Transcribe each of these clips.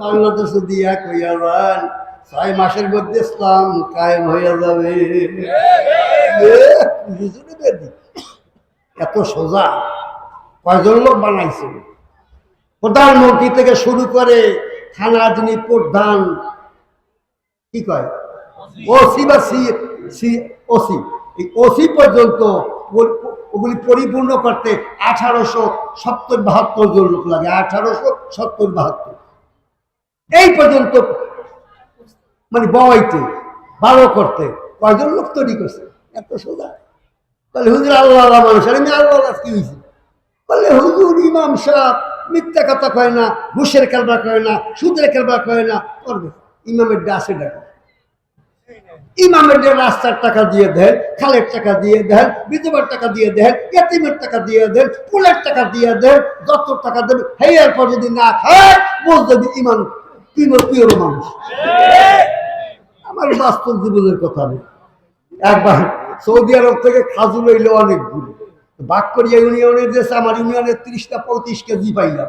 বাংলাদেশে দিয়া কইয়া যান, ছয় মাসের মধ্যে ইসলাম কায়েম হইয়া যাবে? এত সোজা। কয়জন লোক বানাইছে? প্রধানমন্ত্রী থেকে শুরু করে থানা যিনি প্রধান, কি কয়? ওসি বা সি সি, ওসি। এই ওসি পর্যন্ত ওগুলি পরিপূর্ণ করতে আঠারোশো সত্তর বাহাত্তর জন লোক লাগে। আঠারোশো সত্তর বাহাত্তর। এই পর্যন্ত মানে বওয়াইতে, ভালো করতে, কয়জন লোক তৈরি করছে? এত সোজা। বলে, হুজুর, আল্লাহ আল্লাহ মানুষ, আর এমনি আল্লাহ আল্লাহ কি হয়েছে বলে, হুজুর, ইমাম সাহেব মিথ্যা কথা কয় না, ঘুষের খেলবা কয় না, সুদের খেলবা কয় না, করবে। ইমামের ডাসে ডাকে। ইমামের যে রাস্তার টাকা দিয়ে দেন, খালের টাকা দিয়ে দেন, বিধবার টাকা দিয়ে দেন, এতিমের টাকা দিয়ে দেন, ফুলের টাকা দিয়ে দেন, যত টাকা দেন হেয়ার পর যদি না খায় বোঝ যদি ইমান পিওর পিওর মানুষ? আমার বাস্তব জীবনের কথা নেই। একবার সৌদি আরব থেকে খাজু লইল অনেকগুলো বাক করিয়া ইউনিয়নের দেশে আমার ইউনিয়নের ত্রিশটা পঁয়ত্রিশ কেজি পাইলাম।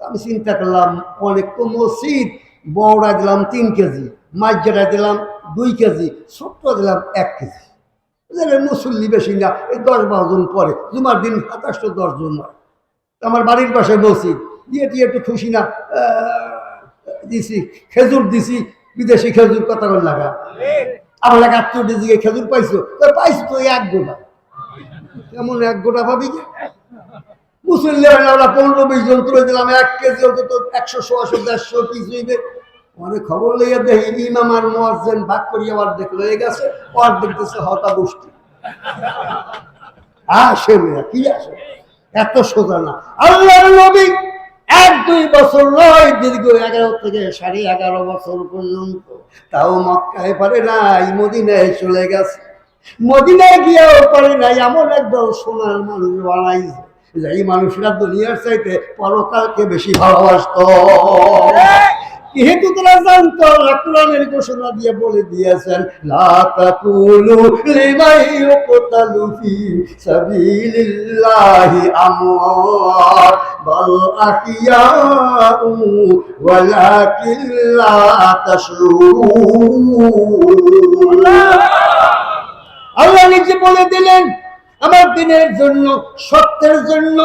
আমি চিন্তা করলাম, অনেক তো মসজিদ, বড়া দিলাম তিন কেজি মাঝটা দিলাম দুই কেজি, ছোট্ট দিলাম এক কেজি। মুসল্লি বেশি না, এই দশ বারো জন পরে, জুমার দিন সাতাশশো দশ জন আমার বাড়ির পাশে মসজিদ, দিয়ে একটু খুশি না দিছি, খেজুর দিছি, বিদেশি খেজুর কথা বল লাগা আমার এক আত্মীয় দিকে খেজুর পাইছো পাইছো তো এক গোটা। কেমন এক গোটা ভাবি যে? পনেরো বিশ জন তুলে দিলাম, এক কেজি অন্তত একশো, সোয়াশো, দেড়শো পিস হইবে। অনেক খবর লইয়া দেখি, ইমাম আর মোয়াজ্জেন ভাগ করিয়া অর্ধেক লয়ে গেছে, অর্ধেক দিচ্ছে হতা বসতি আসে মেয়া, কি আসে? এত সোজা না। আল্লাহর নবী দুই বছর নয়, দীর্ঘ এগারো থেকে সাড়ে এগারো বছর পর্যন্ত। তাও মক্কায় পারে নাই, মদিনায় চলে গেছে। মদিনায় গিয়েও পারে নাই, এমন একদল সোনার মানুষ বানাইছে এই মানুষরা দুনিয়ার চাইতে পরকালকে বেশি ভালোবাসত। যেহেতু তারা জানতো আল্লাহ ঘোষণা দিয়ে বলে দিয়েছেন, লা লিমান ইউকতালু সাবিলিল্লাহি আমওয়াত বাল আহইয়াউ ওয়ালাকিন লা তাশউরুন আল্লাহ নিজে বলে দিলেন, আমার দিনের জন্য, সত্যের জন্য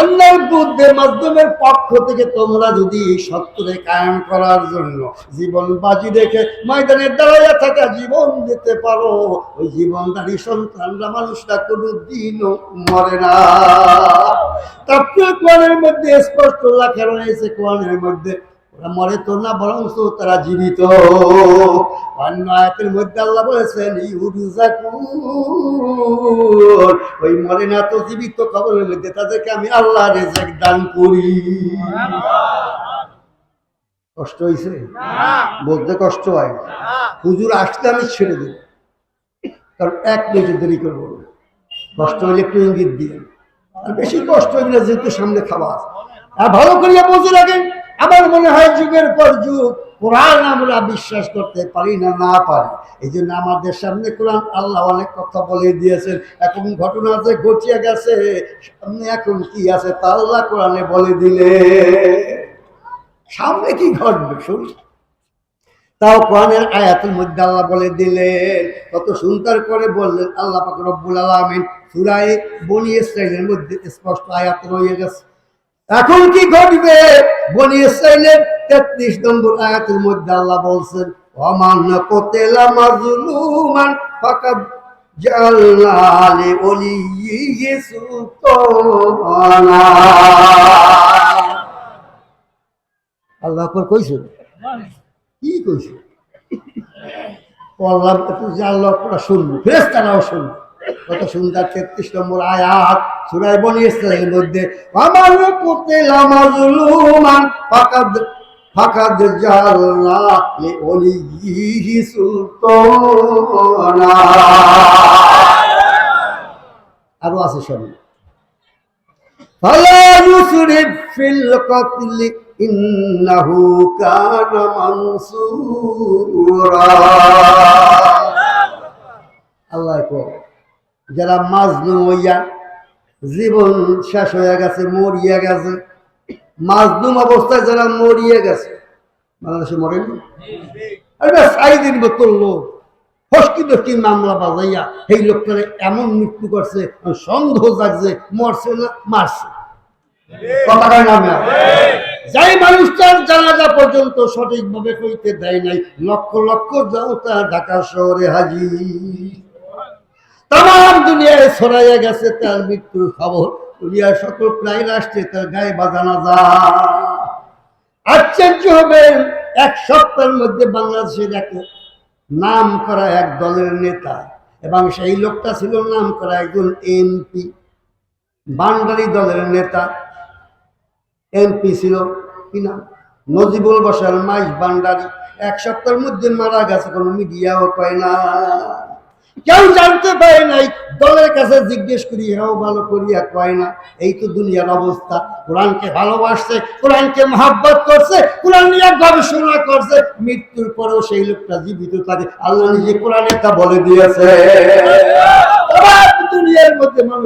অন্যায় বুদ্ধের মাধ্যমের পক্ষ থেকে তোমরা যদি সত্যরে কায়েম করার জন্য জীবন বাজি রেখে ময়দানের দাঁড়াইয়া থাকা জীবন দিতে পারো, ওই জীবনদারী সন্তানরা মানুষরা কোনো দিনও মরে না। কোরআনের মধ্যে স্পষ্ট লেখা রয়েছে কোরআনের মধ্যে। ওরা মরে তো না বরং তারা জীবিত। অন্য আয়াতের মধ্যে আল্লাহ বলেছেন ওই মরে না তো জীবিত খবরের মধ্যে। তাদেরকে আমি আল্লাহ রেজাক দান করি। কষ্ট হয়েছে বলতে কষ্ট হয়। হুজুর আসতে আমি ছেড়ে দেব। কারণ এক মিনিট দেরি করব কষ্ট হলে একটু ইঙ্গিত দিয়ে বেশি কষ্ট হবে না, যেহেতু সামনে আছে। আর ভালো করিয়া বুঝে রাখেন আমার মনে হয় যুগের পর যুগ, কোরআন আমরা বিশ্বাস করতে পারি না না পারি। এই জন্য আমাদের সামনে কোরআন আল্লাহ অনেক কথা বলে দিয়েছেন। এখন ঘটনা যে ঘটিয়ে গেছে, সামনে এখন কি আছে তা আল্লাহ কোরআনে বলে দিলে। সামনে কি ঘটবে শুন তাও কোরআনের আয়াতের মধ্যে আল্লাহ বলে দিলেন, কত সুন্দর করে বললেন, আল্লাহ পাক রব্বুল আলামিন সূরায়ে বনি ইসরাইলের মধ্যে স্পষ্ট আয়াত রয়ে গেছে। এখন কি ঘটবে? বনি ইসরাইলের 33 নম্বর আয়াতের মধ্যে আল্লাহ বলছেন ওমান কতেলা মাজলুমান ফাকাদ জাআলনা লিওলিয়্যিহি সুলতানা। আল্লাহ পর কইছেন? কি কইছে? পড়লাম তুই জানলো ওরা শুনব ফেরেস তারাও শুনব। কত সুন্দর তেত্রিশ নম্বর আয়াত সুরাই বনি ইসলামের মধ্যে আমার কুতে লামাজুলুমান ফাকাদ ফাকাদ জালনা লি ওলিহি সুলতানা। আরও আছে সামনে ফালা ইউসরিফ ফিল কাতলি ইন্নাহু কানা মানসুরা। আল্লাহ যারা মাজলুম হইয়া জীবন শেষ হয়ে গেছে, মরিয়া গেছে মাজলুম অবস্থায় যারা মরিয়া গেছে, বাংলাদেশে মরেনি আরে সাইদিন বোতল ফসকি দশকি মামলা বাজাইয়া সেই লোকটারে এমন মৃত্যু করছে, সন্দেহ জাগছে, মরছে না, মারছে। কথাটা নামে যাই মানুষটার জানাজা পর্যন্ত সঠিকভাবে কইতে দেয় নাই, লক্ষ লক্ষ জনতা ঢাকা শহরে হাজির। তাম দুনিয়ায় ছড়াইয়া গেছে তার মৃত্যুর খবর। দুনিয়ার সকল প্রায় রাষ্ট্রে তার গায়ে বাজানো যা আশ্চর্য হবেন এক সপ্তাহের মধ্যে বাংলাদেশের এক নাম করা এক দলের নেতা এবং সেই লোকটা ছিল নাম করা একজন এমপি, বান্ডারি দলের নেতা। এমপি ছিল। কি নাম? নজিবুল বসার মাইস বান্ডারি এক সপ্তাহের মধ্যে মারা গেছে, কোনো মিডিয়াও কয় না। কেউ জানতে পারে নাই, দলের কাছে জিজ্ঞেস করি, এরাও ভালো করিয়া কয় না। এই তো দুনিয়ার অবস্থা। কোরআনকে ভালোবাসছে, কোরআনকে মহাব্বত করছে, কোরআন নিয়ে গবেষণা করছে। মৃত্যুর পরেও সেই লোকটা জীবিত থাকে। আল্লাহ নিজে কোরআনে তা বলে দিয়েছে। দুনিয়ার মধ্যে মানুষ